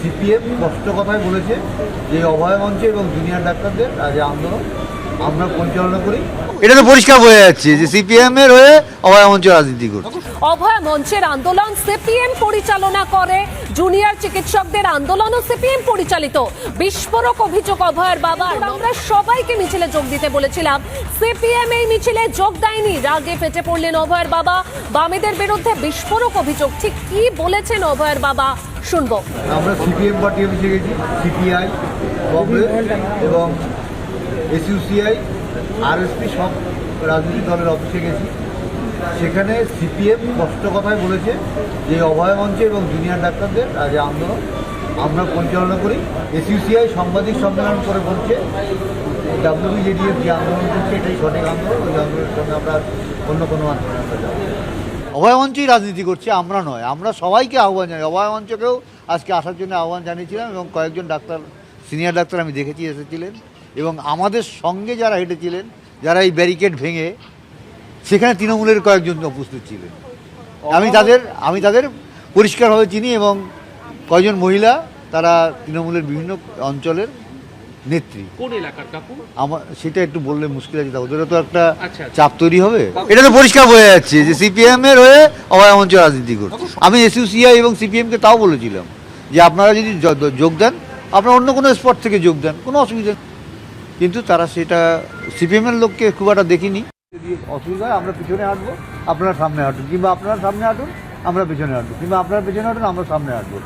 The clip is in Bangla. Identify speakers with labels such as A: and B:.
A: সিপিএম স্পষ্ট কথায় বলেছে যে অভয় এবং জুনিয়র ডাক্তারদের আজ আন্দোলন আমরা পরিচালনা করি।
B: এটা তো পরিষ্কার বোঝা যাচ্ছে যে সিপিএম এর হয়ে অভয় মঞ্চ রাজনীতি করছে।
C: অভয় মঞ্চের আন্দোলন সিপিএম পরিচালনা করে জুনিয়র চিকিৎসকদের আন্দোলনও সিপিএম পরিচালিত। বিস্ফোরক অভিযোগ অভয়ের বাবার। আমরা সবাইকে মিছিলে যোগ দিতে বলেছিলাম। সিপিএম এই মিছিলে যোগ দেয়নি। রাগে ফেটে পড়লেন অভয়ের বাবা। বামেদের বিরুদ্ধে বিস্ফোরক অভিযোগ। ঠিক কি বলেছেন অভয়ের বাবা? শুনব।
A: আমরা সিপিএম পার্টি অফিসে গেছি সিপিআই কংগ্রেস এবং এসইউসিআই, আরএসপি সব রাজনৈতিক দলের অফিসে গেছি। সেখানে সিপিএম স্পষ্ট কথাই বলেছে যে অভয় মঞ্চে এবং জুনিয়র ডাক্তারদের আজ আন্দোলন। আমরা পরিচালনা করি। এসইউসিআই সাংবাদিক সম্মেলন করে বলছে, ডাব্লিউবিজেডিএফ যে আন্দোলন করছে, এটাই সঠিক আন্দোলন। ওই আন্দোলনের সঙ্গে আমরা অন্য কোনো আন্দোলনে আমরা
B: অভয় মঞ্চই রাজনীতি করছে, আমরা নয়। আমরা সবাইকে আহ্বান জানাই। অভয় মঞ্চকেও আজকে আসার জন্য আহ্বান জানিয়েছিলাম এবং কয়েকজন ডাক্তার, সিনিয়র ডাক্তার আমি দেখেছি, এসেছিলেন। এবং আমাদের সঙ্গে যারা হেঁটেছিলেন যারা এই ব্যারিকেড ভেঙে সেখানে তৃণমূলের কয়েকজন উপস্থিত ছিলেন। আমি তাদের আমি তাদের পরিষ্কারভাবে চিনি এবং কয়েকজন মহিলা তারা তৃণমূলের বিভিন্ন অঞ্চলের নেত্রী।
D: কোন এলাকার কাকু?
B: আমার সেটা একটু বললে মুশকিল আছে ওদেরও তো একটা
D: আচ্ছা, আচ্ছা।
B: চাপ তৈরি হবে। এটা তো পরিষ্কার বোঝা যাচ্ছে যে সিপিএম এর হয়ে অভয় মঞ্চ রাজনীতি করছে। আমি এসইউসিআই এবং সিপিএম কে তাও বলেছিলাম যে আপনারা যদি যোগ দেন আপনারা অন্য কোনো স্পট থেকে যোগ দেন কোনো অসুবিধা নেই। কিন্তু তারা সেটা সিপিএমের লোককে খুব একটা দেখিনি। যদি অসুবিধা হয়, আমরা পিছনে হাঁটবো, আপনারা সামনে হাঁটুন, কিংবা আপনারা সামনে হাঁটুন, আমরা পিছনে হাঁটবো, কিংবা আপনারা পিছনে হাঁটুন, আমরা সামনে হাঁটবো।